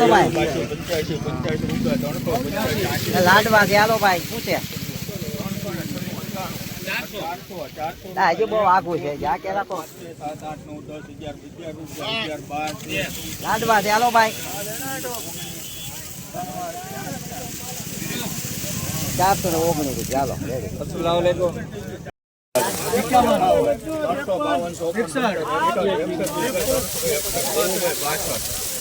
હાલો ભાઈ. લાડવા હાલો ભાઈ શું છે? હજુ બહુ આઘું છે જા કે રાખો. લાડવા છે હાલો ભાઈ. ચારસો ને ઓગણીસ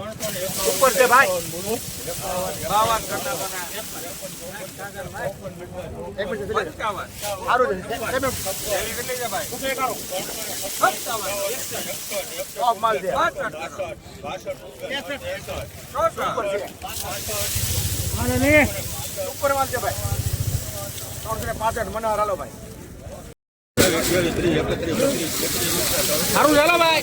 સાઠ સાઠ ત્રણસો પચાસ એકાવન ત્રણસો ને ઉપર છે ભાઈ ઉપર છે. ભાઈ. ત્રણસો ને પાસઠ મને હાલો ભાઈ. સારું ચાલો ભાઈ.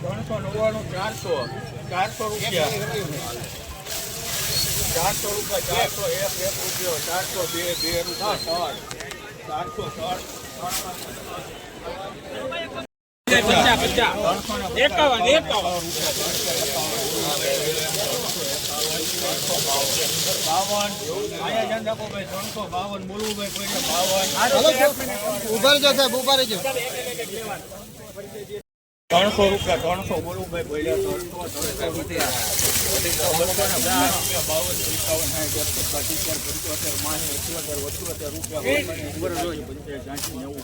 ત્રણસો નવ્વાણું ચારસો ચારસો રૂપિયા ચારસો રૂપિયા ચારસો એક એક રૂપિયો ચારસો બે બે રૂપિયા સર ચારસો ત્રણ એકાવન એકાવન બાવન ત્રણસો રૂપિયા ત્રણસો બોલવું ભાઈ કોઈને ત્રણસો બાવન પંચાવન પંચોતેર અઠ્યોતેર વચોતેર રૂપિયા પંચાયત નેવું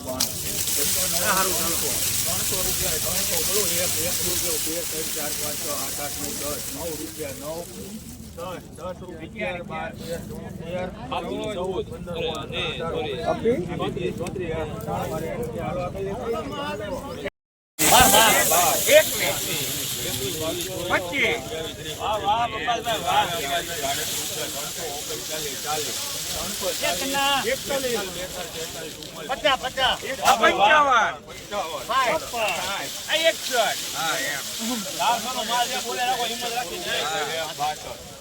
ત્રણસો રૂપિયા ત્રણસો બોલો, એક એક રૂપિયો, બે, ત્રણ, ચાર, પાંચ, છ, આઠ આઠ, નવ, દસ, નવ રૂપિયા નવ. દસ દસ પંચાવન બાર તેર ચૌદ તેર માલ જે બોલે રાખો હિંમત રાખી જાય.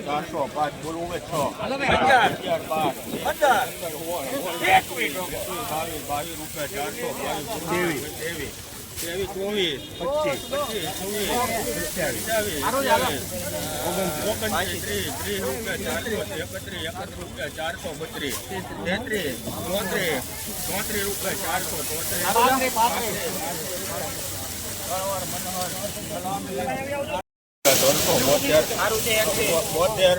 ચારસો પાંચ બોલવું છ બાવીસ બાવીસ રૂપિયા ચારસો બાવીસ ત્રેવીસ ત્રેવીસ ત્રેવીસ ચોવીસ પચીસ પચીસ છવ્વીસ સત્યાવીસ ત્રીસ ત્રીસ રૂપિયા ચારસો એકત્રીસ એકત્રીસ રૂપિયા ચારસો બત્રીસ તેત્રીસ ચોત્રીસ ચોત્રીસ રૂપિયા ચારસો ચોત્રીસ. ત્રણસો બોતેર બોતેર.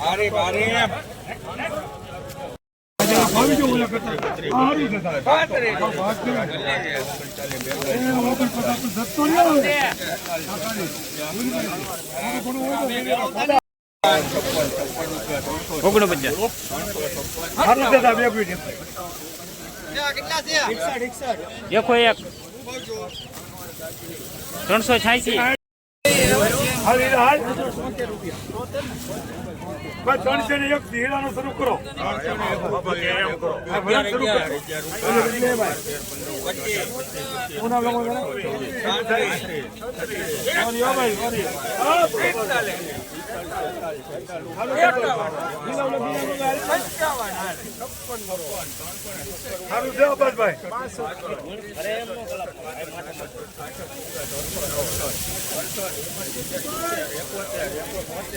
આરે બારે એકો એક ત્રણસો છ્યાસી ત્રણસો ને એક ત્રણસો ને એક ભલે શરૂ કરો. અગિયાર રૂપિયા. હાલો, બીજા ઓલા બીજા બધા હારું છે અબ્બાસભાઈ.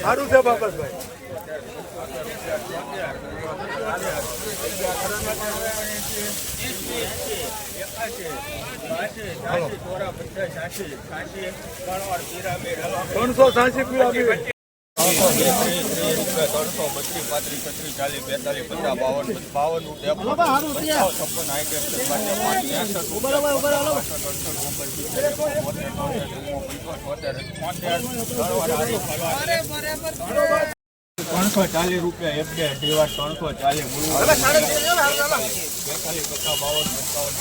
હારું છે બાબતભાઈ ત્રણસો સાંસી પિરામિડ ત્રણસો બત્રીસ પાંત્રીસ છત્રીસ ચાલીસ બેતાલીસ પચાસ બાવન બાવન પંચાવન છપ્પન આઠ એકસઠ બાસઠ પાંચ ત્રેસઠ ત્રણસો ચાલીસ રૂપિયા એક બે જેવા ત્રણસો ચાલીસ બેતાલીસ પચાસ બાવન પંચાવન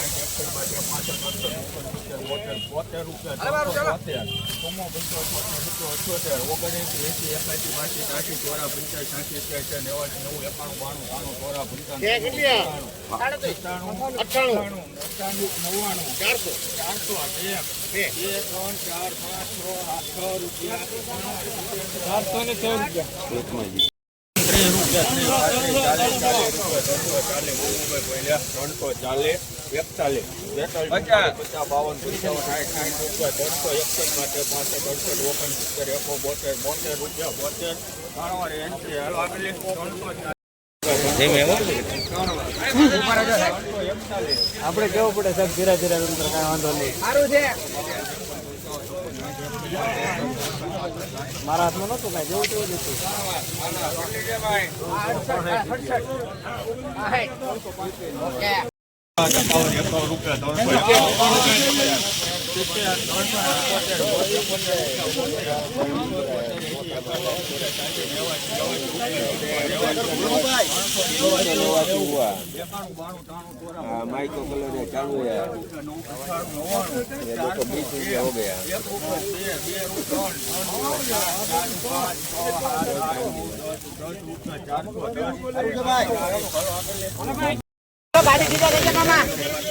બોતેર રૂપિયા ચોમો પંચોતેર અઠ્યોતેર ઓગણએંસી એંસી એકાસી બાસી ત્રાસી ચોરા પંચાસી સાસી એક્યાસી નેવાસી નેવું એકાણું બાણું બાણું ચોરા પંચાણું અઠ્ઠાણું. અઠ્ઠાણું નવ્વાણું ચારસો. ચારસો એક બે ત્રણ ચાર પાંચ છ આઠ રૂપિયા. ચારસો ને છ રૂપિયા. ત્રણસો ચાલીસ એકતાલીસ પચાસ. બાવન પંચાવન સાઠ સાઠ રૂપિયા ત્રણસો એકસઠ માટે પાસઠ ઓગણ સિત્તેર એકો બોતેર બોતેર રૂપિયા બોતેર ત્રણસો આપણે કેવું પડે સાહેબ ધીરા ધીરા અંતર કાંઈ વાંધો નહીં મારા હાથમાં નતું કાંઈ જેવું તેવું જ હતું રૂપિયા ત્રણસો माइको कलर है चालू है ये देखो बीस रुपया हो गया ગાડી સીધા રહેજે મામા અહીંયા વ્યવ હરકું ચાલો થાય છે ચારસો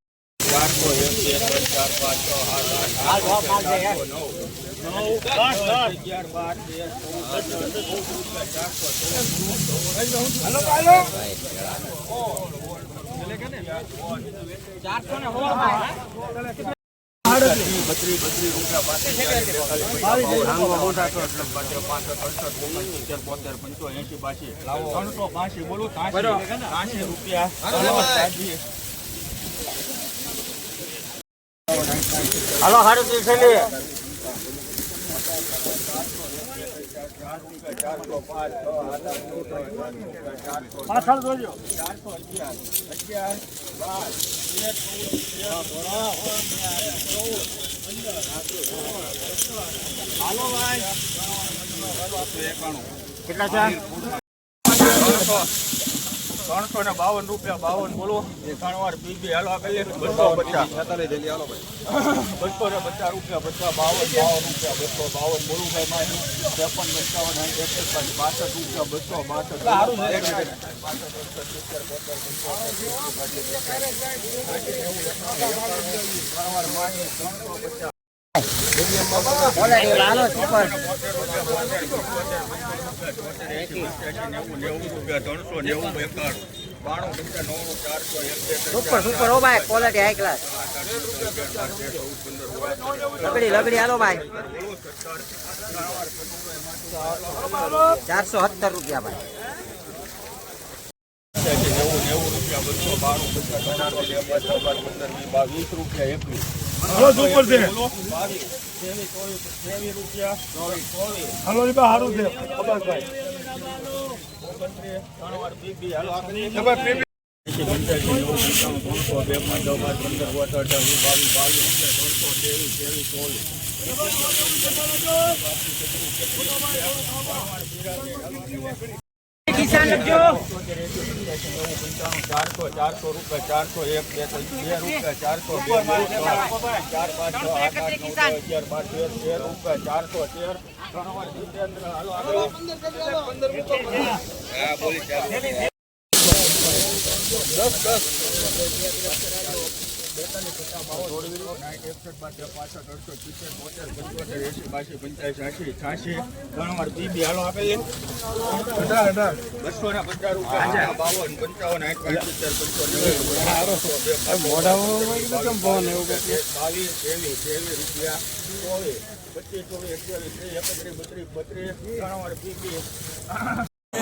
આઠ અગિયાર બાર તેર ચારસો ને હોળ ભાઈ બત્રીસ બત્રીસ રૂપિયા બાસી ત્રણસો બાસી બોલું ત્રાસી રૂપિયા હાલો સારું ત્રીસ આઠ પાછળ જોજો. ચારસો અગિયાર અગિયાર બાર તેર ચૌદ હાલો ભાઈ. કેટલા છે? ત્રણસો ને બાવન રૂપિયા બાવન બોલો. ત્રણ વાર બીજી હાલવા કરીએ બસો પચાસ. બસો ને પચાસ રૂપિયા પચાસ બાવન બાવન રૂપિયા બસો બાવન બોલું ભાઈ મારી. ત્રેપન પંચાવન સાઠ એકસઠ બાસઠ રૂપિયા બસો બાસઠ સુપર સુપર હો ભાઈ ક્વોલિટી હાઈ ક્લાસ લગડી લગડી હાલો ભાઈ ચારસો સત્તર રૂપિયા ભાઈ નેવું નેવું રૂપિયા બસો બાણું પંદર વીસ રૂપિયા એકવીસ બહુ સુપર છે. હાલો એ સારું છે અબ્બાસભાઈ ઓગણત્રીસ ત્રણ વાર બીબી હાલો આપણી એ ભાઈ એંસી પંચ્યાસી નેવું પંચાણું ત્રણસો બે પાંચ દસ બાર પંદર ઓટ અઢાર વીસ બાવીસ બાવીસ ત્રણસો ત્રેવીસ ત્રેવીસ ચોવીસ કિસાન લખજો. ચારસો ચારસો રૂપિયા ચારસો એક બે બે રૂપિયા ચારસો બે ચાર પાંચ છ આઠ આઠ નવ દસ અગિયાર બાર તેર તેર રૂપિયા ચારસો તેર. ત્રણ વાર જીતેન્દ્ર હાલો આગળ બસો ને પચાસ રૂપિયા બાવન પંચાવન આઠ પાંચ સિત્તેર પંચો બાવીસ ત્રેવીસ ત્રેવીસ રૂપિયા ચોવીસ પચીસ ચોવીસ અઠ્યાવીસ ત્રીસ એકત્રીસ બત્રીસ બત્રીસ ત્રણ વાર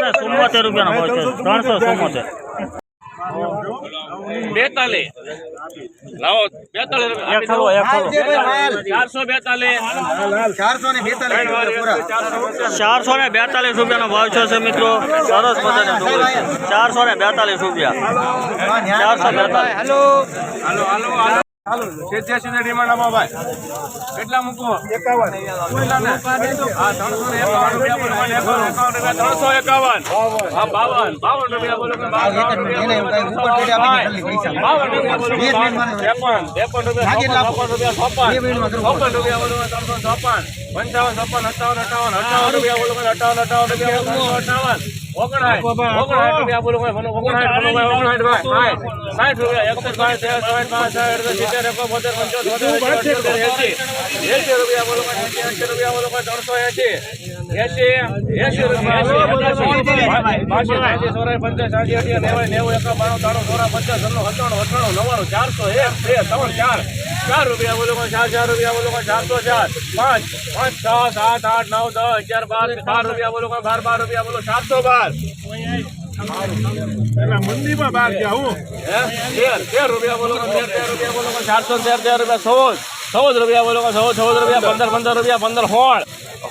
ને ચુમ્મોતેર રૂપિયાનો ભાવ છે. ત્રણસો ચુમ્મોતેર. બેતાલીસ. લાવો બેતાલીસ ચારસો બેતાલીસ. ચારસો ને બેતાલીસ ચારસો ને બેતાલીસ રૂપિયાનો ભાવ છે છે મિત્રો. સરસ મજાની ચારસો ને બેતાલીસ રૂપિયા. ચારસો બેતાલીસ. હેલો કેટલા મૂકો એકાવન. હા ત્રણસો ને એકાવન રૂપિયા ત્રણસો એકાવન. હા બાવન. બાવન રૂપિયા બોલો બાવન રૂપિયા બોલો ત્રેપન ત્રેપન રૂપિયા છપ્પન રૂપિયા રૂપિયા બોલો ત્રણસો છપ્પન પંચાવન છપ્પન અઠાવન અઠાવન અઠાવન રૂપિયા બોલો અઠાવન અઠાવન રૂપિયા અઠાવન. ચારસો એક બે ત્રણ ચાર. ચાર રૂપિયા બોલો ચાર ચાર રૂપિયા બોલો ચાર તો ચાર પાંચ પાંચ છ સાત આઠ નવ દસ અગિયાર બાર બાર રૂપિયા બોલો બાર બાર રૂપિયા બોલો સાતસો બાર મંદીમાં બાર ગયા હું તેર તેર રૂપિયા બોલો તેર તેર રૂપિયા બોલો ચારસો તેર તેર રૂપિયા ચૌદ ચૌદ રૂપિયા બોલો ચૌદ ચૌદ રૂપિયા પંદર પંદર રૂપિયા પંદર સોળ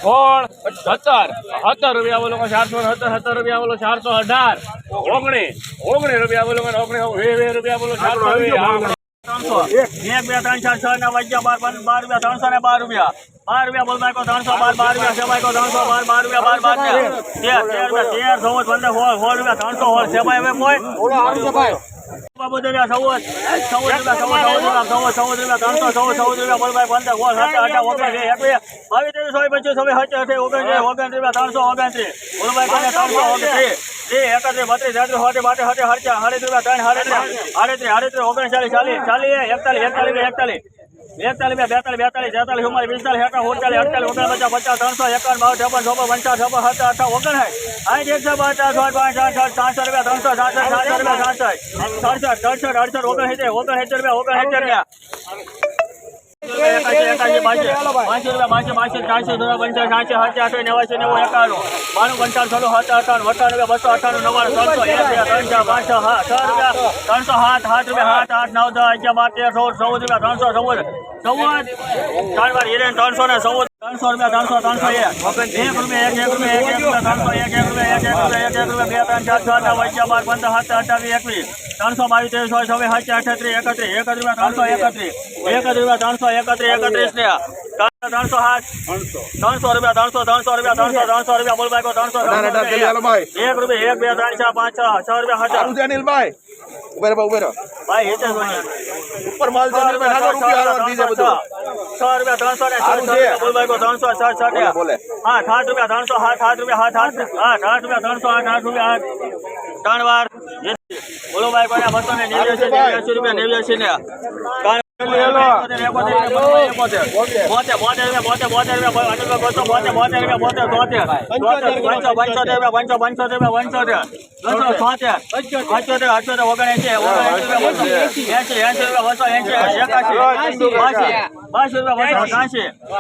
સોળ સત્તર સત્તર રૂપિયા બોલો ચારસો સત્તર સત્તર રૂપિયા બોલો ચારસો અઢાર ઓગણીસ ઓગણી રૂપિયા બોલો કે ઓગણીસ વે વે રૂપિયા બોલો ચારસો. ત્રણસો. એક બે ત્રણ ચાર છ ને વાગ્યા બાર બાર રૂપિયા ત્રણસો ને બાર રૂપિયા. બાર રૂપિયા બોલ બાઈકો ત્રણસો બાર બાર રૂપિયા સેવાય કો ત્રણસો બાર બાર રૂપિયા બાર બાર તેર તેર રૂપિયા તેર ચૌદ પંદર સોળ સોળ રૂપિયા ત્રણસો સોળ. સેવાય હવે કોઈ? ચૌદ. રૂપિયા ચૌદ ચૌદ રૂપિયા ચૌદ ચૌદ રૂપિયા ત્રણસો ચૌદ ચૌદ રૂપિયા બોલ પંદર સોળ બાવીસ પચીસ ઓગણત્રીસ રૂપિયા ત્રણસો ઓગણત્રીસ બોલ ત્રણસો ઓગણત્રીસ? એ એકત્રીસ બત્રીસ તેત્રીસ હોતે બાતે હોતે હરચા સાડત્રીસ રૂપિયા ત્રણ સાડત્રીસ સાડત્રીસ સાડત્રીસ ઓગણચાલીસ ચાલીસ ચાલીસ એકતાલીસ એકતાલીસ એકતાલીસ એકતાલીસ બે બેતાલીસ બેતાલીસ તેતાલીસ ચુમ્માલીસ પિસ્તાલીસ એકાવન ઓગણચાલીસ અડતાલીસ ઓગણપચાસ પચાસ ત્રણસો એકાવન બાવન છપ્પન છપ્પન પંચાવન છપ્પન સત્તર અઠા ઓગણસાઠ આઠ એકસો પચાસ સોળ પાંચ સાઠ સાઠ રૂપિયા ત્રણસો સાતસો સાતસો રૂપિયા સાતસો સડસઠ સડસઠ અડસઠ ઓગણસિત્તેર ઓગણસિત્તેર રૂપિયા ઓગણસિત્તેર રૂપિયા બાણું સોળ સાત અઠાણું અઠાણું બસો અઠાણું નવ્વાણું ત્રણસો એક રૂપિયા ત્રણ ચાર પાંચ છ રૂપિયા ત્રણસો સાત સાત રૂપિયા સાત આઠ નવ દસ અગિયાર બાર તેર સોળ ચૌદ રૂપિયા ત્રણસો ચૌદ ચૌદ ત્રણ વાર ત્રણસો ને ચૌદ ત્રણસો રૂપિયા ત્રણસો ત્રણસો એક. રૂપિયા એક એક રૂપિયા એક એક રૂપિયા ત્રણસો એક એક રૂપિયા એક એક રૂપિયા એક એક રૂપિયા બે ત્રણ ચાર છ નવ અગિયાર બાર પંદર સાત અઠાવીસ એકવીસ. ત્રણસો બાવીસ ત્રેવીસ ચોવીસ છવ્વીસ સાત અઠત્રીસ એકત્રીસ. એક રૂપિયા ત્રણસો એકત્રીસ. એક રૂપિયા ત્રણસો એકત્રીસ એકત્રીસ ને. ત્રણસો સાત. ત્રણસો. રૂપિયા ત્રણસો ત્રણસો રૂપિયા ત્રણસો ત્રણસો રૂપિયા બોલ ભાઈ ત્રણસો એક રૂપિયા એક બે ત્રણ ચાર પાંચ છ છ રૂપિયા હજાર અનિલભાઈ? ઉભેર ઉભેર. ભાઈ હિતેશ ભાઈ ઉપર માલ છે ને નાનો રૂપિયા હાલવાનું દીજે બધું. છ. રૂપિયા ત્રણસો ને સારું છે. બોલ ભાઈ હા આઠ આઠ રૂપિયા ત્રણસો હા આઠ રૂપિયા હા આઠ હા આઠ રૂપિયા ત્રણસો આઠ આઠ રૂપિયા આઠ ત્રણ વાર. બોલો ભાઈ કોને બસો ને નેવ્યાસી નેવ્યાસી રૂપિયા નેવ્યાસી ને. ત્રણ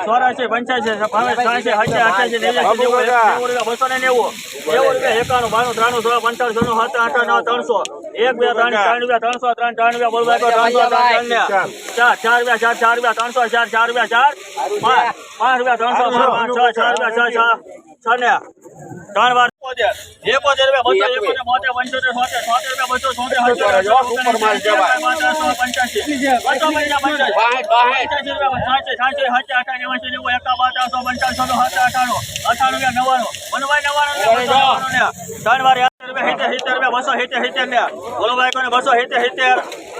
ચોરાશી પંચ્યાસી છ્યાસી અઠ્યાસી નેવું નેવું રૂપિયા બસો. ને નેવું. નેવું રૂપિયા એકાણું બાણું ત્રાણું સોળ પંચાવન સોનું સાત આઠ નવ ત્રણસો. એક બે ત્રણ ત્રણ રૂપિયા ત્રણસો ત્રણ ત્રણ રૂપિયા બોલવા ત્રણસો ત્રણ ત્રણ ચાર ચાર રૂપિયા ચાર ચાર રૂપિયા ત્રણસો ચાર ચાર રૂપિયા ચાર પાંચ રૂપિયા ત્રણસો પાંચ છ ચાર રૂપિયા છ છ છ ને ત્રણ વાર એકોતેર. એકોતેર રૂપિયા બસો એકોતેર. બસો રૂપિયા ત્રણ વાર રૂપિયા રૂપિયા બસો સિત્તેર સિત્તેર ને બોલો ભાઈ કોને બસો સિત્તેર સિત્તેર.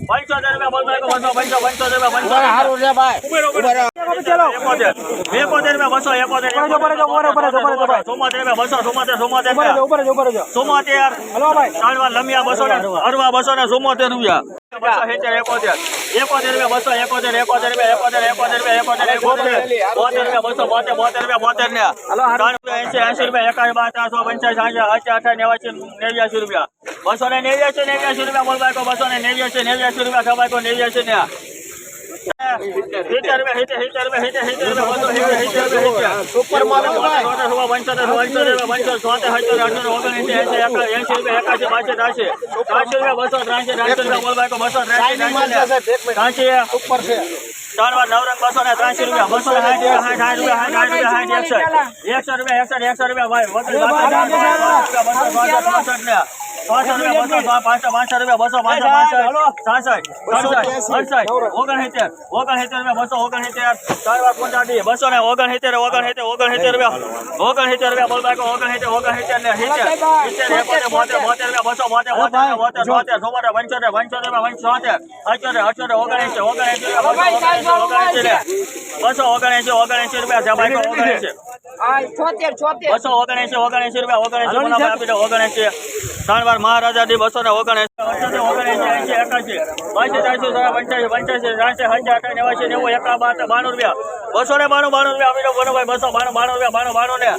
પંચોતેર રૂપિયા બસો પંચો પંચોતેર રૂપિયા બસો એકોતેર રૂપિયા બસો ચુમ્મોતેર ચુમ્મોતેર ચુમ્મોતેર ત્રણ બસો ને અરવા બસો ને ચુમ્મોતેર રૂપિયા બસો એકોતેર એકોતેર રૂપિયા બસો એકોતેર એકોતેર રૂપિયા એકોતેર એકોતેર રૂપિયા એકોતેર એકોતેર બોતેર. રૂપિયા બસો બોતેર બોતેર રૂપિયા બોતેર ને. ત્રણ રૂપિયા એસી એસી રૂપિયા એકાવી બાર ત્રણસો પંચાસી સાંજે અઠા નેવાસી નેવ્યાસી રૂપિયા. બસો ને નેવ્યાસી નેવ્યાસી રૂપિયા બોલબાઈ બસો ને નેવ્યાસી નેવ્યાસી રૂપિયા ખબાઈ નેવ્યાસી ને. સુપર એકાસી ત્રાસી ઉપર છે ચાર વાર નવરંગ બસો ને ત્રાસી રૂપિયા બસો ને સાઠ રૂપિયા સાઠ રૂપિયા સાઠ રૂપિયા સાઠ એકસઠ એકસઠ રૂપિયા એકસઠ રૂપિયા ભાઈ બસો ને ચોસઠ રૂપિયા બસો પાંચસો પાંચસો રૂપિયા બસો પાંચસો પાંસઠ સાસઠ અડસઠ ઓગણસિત્તેર ઓગણસિત્તેર રૂપિયા બસો ઓગણસિત્તેર. ચાર વાર પંચાસી બસો ને ઓગણસિત્તેર ઓગણસિત્તેર ઓગણસિત્તેર રૂપિયા. ઓગણસિત્તેર રૂપિયા બોલ બાકો ઓગણસિત્તેર ઓગણસિત્તેર ને સિત્તેર. સિત્તેર એકોતેર બોતેર બોતેર રૂપિયા બસો બોતેર બોતેર બોતેર ચોતેર ચોતેર પંચોતેર પંચોતેર પંચોતેર અઠ્યોતેર અઠ્યોતેર ઓગણએંસી ઓગણએંસી રૂપિયા બસો ઓગણએંસી ને બસો ઓગણએંસી ઓગણએંસી રૂપિયા જબાઈ ઓગણએંસી આ છોતેર છોતેર બસો ઓગણએંસી ઓગણએંસી રૂપિયા ઓગણએંસી આપી દો ઓગણએંસી મહારાજા દી બસો ને ઓગણએંસી ઓગણએંસી એંસી એકાસી બાસી સાડા પંચ્યાસી પંચ્યાસી ત્રાસી હજાર અઠાવન નેવાસી નેવું એકા બાણું રૂપિયા બસો ને બાણું બાણું રૂપિયા આપી દો બસો બાણું બાણું રૂપિયા બાણું બાણું ને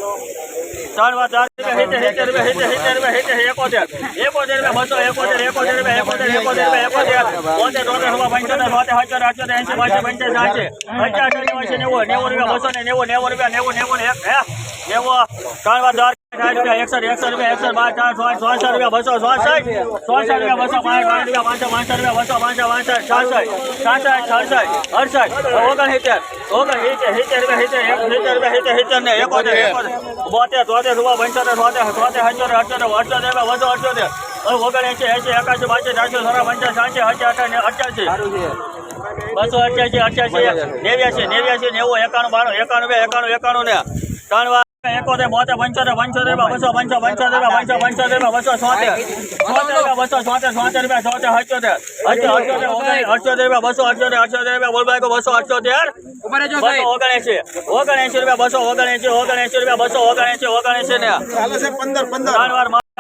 ત્રણ વાર ચાર રૂપિયા સિત્તેર સિત્તેર રૂપિયા સિત્તેર સિત્તેર રૂપિયા સિત્તેર એકોતેર એકોતેર રૂપિયા બસો એકોતેર એકોતેર રૂપિયા એકોતેર એકોતેર રૂપિયા એકોતેર બોતેર તોતેર સવા પંચોતેર બોતેર અઠ્યોતેર અઠ્યોતેર એંસી બાસી પંચ્યાસી સાઠી અઠ્યાસી અઠ્યાસી નેવાસી નેવું નેવું રૂપિયા બસો ને નેવું નેવું રૂપિયા નેવું નેવું ને એક હે નેવું ત્રણ વાર ચાર સાઠ રૂપિયા એકસઠ એકસઠ રૂપિયા એકસઠ બાર ચાર સોળ ચોસઠ રૂપિયા બસો ચોસઠ ચોસઠ રૂપિયા બસો પાંચ પાંચ રૂપિયા પાંચસો પાંસઠ રૂપિયા બસો પાંચસો પાંસઠ છાસઠ છાસઠ છાસઠ અડસઠ ઓગણસિત્તેર ઓગણસિત્તેર સિત્તેર રૂપિયા સિત્તેર એક સિત્તેર રૂપિયા સિત્તેર સિત્તેર ને એકોતેર એકોતેર બોતેર તોતેર રૂપિયા પંચોતેર છોતેર છોતેર અઠ્યોતેર અઠ્યોતેર અઠ્યોતેર બસો અઠ્યોતેર ઓગણએંસી એસી એકાસી બાસી ત્રાસી સોળા પંચાસી સાંસી અઠ્યા અઠ્યાસી બસો અઠ્યાસી અઠ્યાસી નેવ્યાસી નેવ્યાસી નેવું એકાણું બાણું એકાણું બે એકાણું એકાણું ને. ત્રણ વાર એકોતેર બોતેર પંચોતેર પંચોતેર રૂપિયા બસો પંચો પંચોતેર રૂપિયા પંચો પંચોતેર બસો છોતેર છોતેર રૂપિયા બસો છોતેર છોતેર રૂપિયા છોતેર અઠ્યોતેર. અઠ્યોતેર રૂપિયા બસો અઠ્યોતેર અઠ્યોતેર રૂપિયા બોલબાઈ બસો અઠ્યોતેર. બસો ઓગણએંસી ઓગણએંસી રૂપિયા બસો ઓગણએંસી ઓગણએંસી રૂપિયા બસો ઓગણએંસી ઓગણએંસી ને. ત્રણ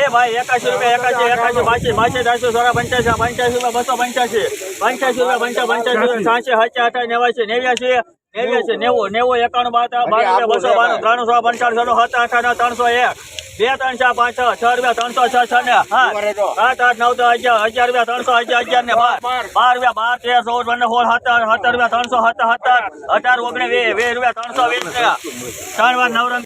એ ભાઈ, એકાશી રૂપિયા, એકાશી એકાશી બાસી બાસી ત્રણસો સોળા પંચ્યાસી પંચ્યાસી રૂપિયા, બસો પંચ્યાસી. પંચ્યાસી રૂપિયા પંચા પંચ્યાસી સાંસી હચ્યા અઠા નેવાસી નેવ્યાસી નેવ્યાસી નેવું નેવું, એકાણું, બાર બાર બસો બાર ત્રણસો, પંચાણું છ સત્તા અઠા ત્રણસો એક. બે ત્રણ ચાર પાંચ છ રૂપિયા ત્રણસો છ છ ને સાત આઠ નવ અગિયાર અગિયાર રૂપિયા ત્રણસો અગિયાર અગિયાર ને બાર. બાર. રૂપિયા બાર તેર સોળ પંદર સોળ સત્તર સત્તર રૂપિયા ત્રણસો સત્તર સત્તર અઢાર ઓગણીસ વીસ વીસ રૂપિયા ત્રણસો વીસ ત્રણ વાર નવરંગ